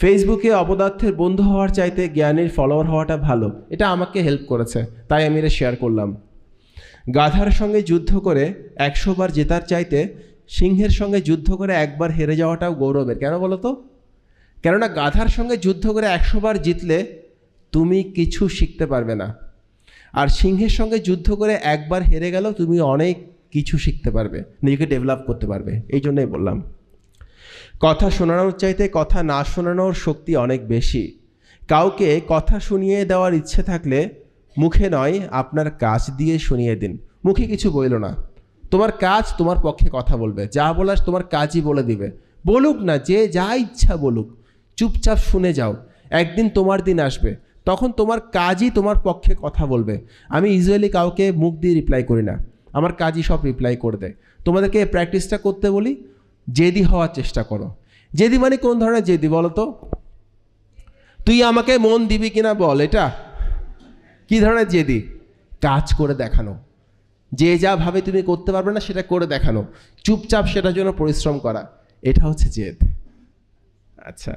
ফেসবুকে অপদার্থের বন্ধু হওয়ার চাইতে জ্ঞানীর ফলোয়ার হওয়াটা ভালো। এটা আমাকে হেল্প করেছে, তাই আমি এটা শেয়ার করলাম। গাধার সঙ্গে যুদ্ধ করে একশো বার জেতার চাইতে সিংহের সঙ্গে যুদ্ধ করে একবার হেরে যাওয়াটাও গৌরবের। কেন বলো তো? কেননা গাধার সঙ্গে যুদ্ধ করে একশো বার জিতলে তুমি কিছু শিখতে পারবে না। আর সিংহের সঙ্গে যুদ্ধ করে একবার হেরে গেলেও তুমি অনেক কিছু শিখতে পারবে, নিজেকে ডেভেলপ করতে পারবে। এই জন্যই বললাম। কথা শোনানোর চাইতে কথা না শোনানোর শক্তি অনেক বেশি। কাউকে কথা শুনিয়ে দেওয়ার ইচ্ছে থাকলে মুখে নয়, আপনার কাজ দিয়ে শুনিয়ে দিন। মুখে কিছু বইল না। তোমার কাজ তোমার পক্ষে কথা বলবে। যা বলার তোমার কাজই বলে দিবে। বলুক না, যে যা ইচ্ছা বলুক। চুপচাপ শুনে যাও। একদিন তোমার দিন আসবে। তখন তোমার কাজই তোমার পক্ষে কথা বলবে। আমি ইউজুয়ালি কাউকে মুখ দিয়ে রিপ্লাই করি না। আমার কাজই সব রিপ্লাই করে দেয়। তোমাদেরকে প্র্যাকটিসটা করতে বলি। জেদি হওয়ার চেষ্টা করো। জেদি মানে কোন ধরনের জেদি বলো তো? তুই আমাকে মন দিবি কিনা বল, এটা? কি ধরনের জেদি? কাজ করে দেখানো। যে যা ভাবে তুমি করতে পারবে না, সেটা করে দেখানো। চুপচাপ সেটার জন্য পরিশ্রম করা। এটা হচ্ছে জেদ। আচ্ছা।